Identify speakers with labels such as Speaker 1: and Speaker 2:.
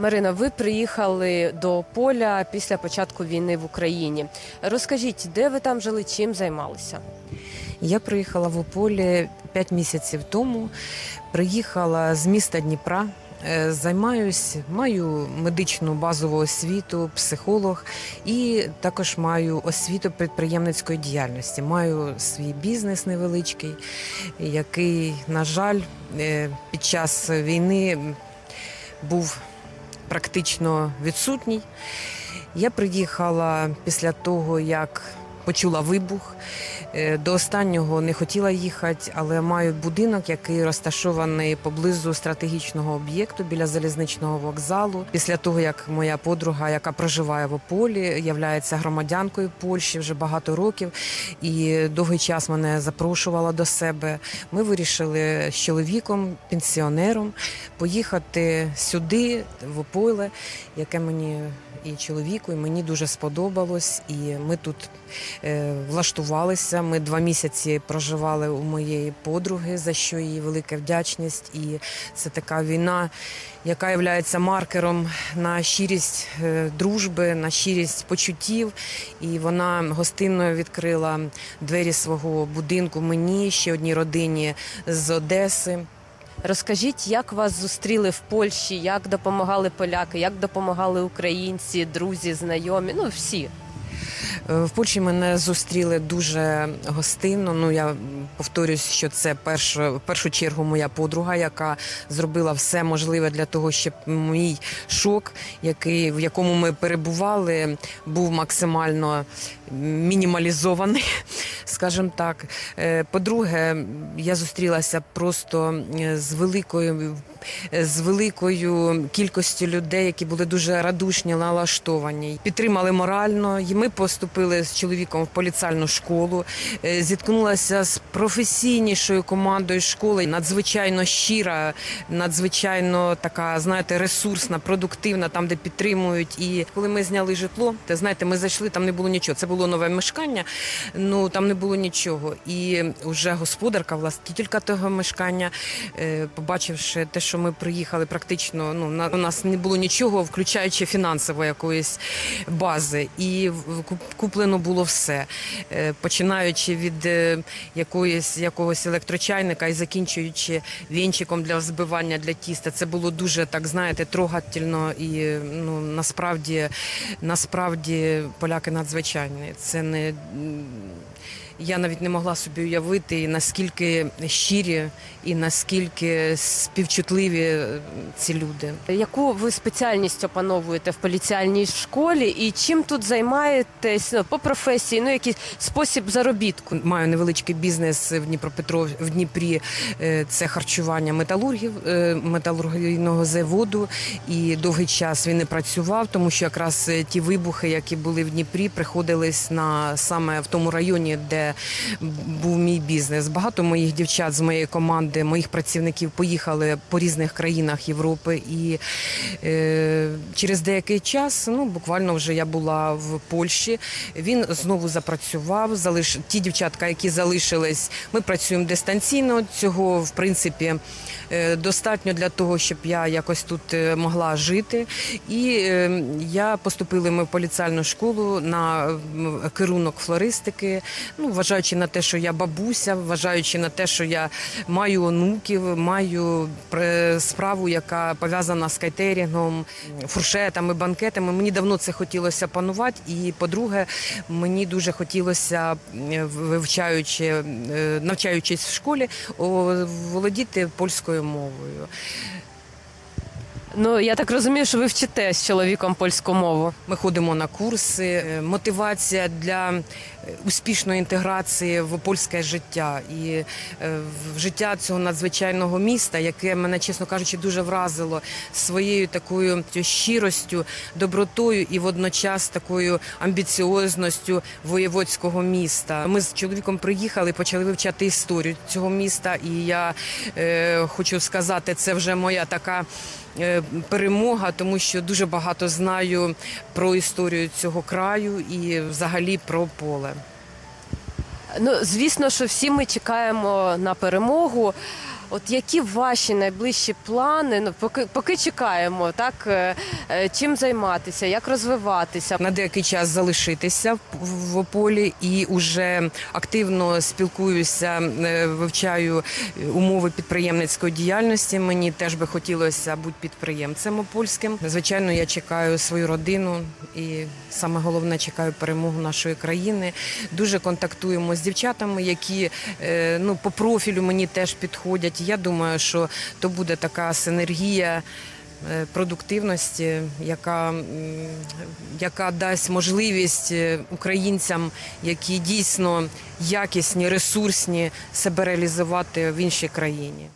Speaker 1: Марина, ви приїхали до поля після початку війни в Україні. Розкажіть, де ви там жили, чим займалися?
Speaker 2: Я приїхала в Ополі 5 місяців тому. Приїхала з міста Дніпра. Е, Займаюсь, маю медичну базову освіту, психолог і також маю освіту підприємницької діяльності. Маю свій бізнес невеличкий, який, на жаль, е, під час війни був практично відсутній. Я приїхала після того, як почула вибух. Е, До останнього не хотіла їхати, але маю будинок, який розташований поблизу стратегічного об'єкту біля залізничного вокзалу. Після того, як моя подруга, яка проживає в Ополі, являється громадянкою Польщі вже багато років, і довгий час мене запрошувала до себе. Ми вирішили з чоловіком, пенсіонером, поїхати сюди, в Ополе, яке мені і чоловіку, і мені дуже сподобалось. І ми тут влаштувалися. Ми два місяці проживали у моєї подруги, за що їй велика вдячність. І це така війна, яка є маркером на щирість е, дружби, на щирість почуттів. І вона гостинно відкрила двері свого будинку мені, ще одній родині з Одеси.
Speaker 1: Розкажіть, як вас зустріли в Польщі, як допомагали поляки, як допомагали українці, друзі, знайомі? Ну всі.
Speaker 2: Е, В Польщі мене зустріли дуже гостинно. Ну я повторюсь, що це перша, в першу чергу моя подруга, яка зробила все можливе для того, щоб мій шок, який в якому ми перебували, був максимально мінімалізований, скажімо так. Е, По-друге, я зустрілася просто е, з великою. З великою кількістю людей, які були дуже радушні, налаштовані, підтримали морально. І ми поступили з чоловіком в поліцальну школу. Е, Зіткнулася з професійнішою командою школи. Надзвичайно щира, надзвичайно така, знаєте, ресурсна, продуктивна, там де підтримують. І коли ми зняли житло, те знаєте, ми зайшли, там не було нічого. Це було нове мешкання. Ну там не було нічого. І вже господарка, властителька того мешкання, е, побачивши те, що ми приїхали, практично ну на у нас не було нічого, включаючи фінансово якоїсь бази, і куплено було все, Е, починаючи від е, якоїсь якогось електрочайника і закінчуючи вінчиком для взбивання для тіста. Це було дуже так, знаєте, трогательно і ну насправді насправді поляки надзвичайні. Це не я навіть не могла собі уявити, наскільки щирі і наскільки співчутливі е, ці люди.
Speaker 1: Яку ви спеціальність опановуєте в поліціальній школі і чим тут займаєтесь ну, по професії? Ну якийсь спосіб заробітку?
Speaker 2: Маю невеличкий бізнес в Дніпропетров в Дніпрі. Е, Це харчування металургів, е, металургійного заводу. І довгий час він не працював, тому що якраз ті вибухи, які були в Дніпрі, приходились на саме в тому районі, де був мій бізнес. Багато моїх дівчат з моєї команди, моїх працівників поїхали по різних країнах Європи. І е, через деякий час, ну буквально вже я була в Польщі. Він знову запрацював. Залиш ті дівчатка, які залишились. Ми працюємо дистанційно. Цього в принципі е, достатньо для того, щоб я якось тут е, могла жити. І е, я поступила ми в поліціальну школу на керунок флористики. Ну, вважаючи на те, що я бабуся, вважаючи на те, що я маю онуків, маю справу, яка пов'язана з кайтерінгом, фуршетами, банкетами. Мені давно це хотілося панувати. І по-друге, мені дуже хотілося, вивчаючи, е, навчаючись в школі, володіти польською мовою.
Speaker 1: Ну я так розумію, що ви вчите з чоловіком польську мову.
Speaker 2: Ми ходимо на курси. Е, Мотивація для успішної інтеграції в польське життя і е, в життя цього надзвичайного міста, яке мене, чесно кажучи, дуже вразило своєю такою щиростю, добротою і водночас такою амбіціозністю воєводського міста. Ми з чоловіком приїхали, почали вивчати історію цього міста, і я е, хочу сказати, це вже моя така е, перемога, тому що дуже багато знаю про історію цього краю і взагалі про поле.
Speaker 1: Ну звісно, що всі ми чекаємо на перемогу. От які ваші найближчі плани? Ну поки поки чекаємо, так е, е, чим займатися, як розвиватися?
Speaker 2: на деякий час залишитися в- полі і вже активно спілкуюся, е, вивчаю умови підприємницької діяльності. Мені теж би хотілося бути підприємцем опольським. Звичайно, я чекаю свою родину і саме головне чекаю перемогу нашої країни. Дуже контактуємо з дівчатами, які ну по профілю мені теж підходять. Я думаю, що то буде така синергія е, продуктивності, яка, яка дасть можливість е, українцям, які дійсно якісні, ресурсні, себе реалізувати в іншій країні.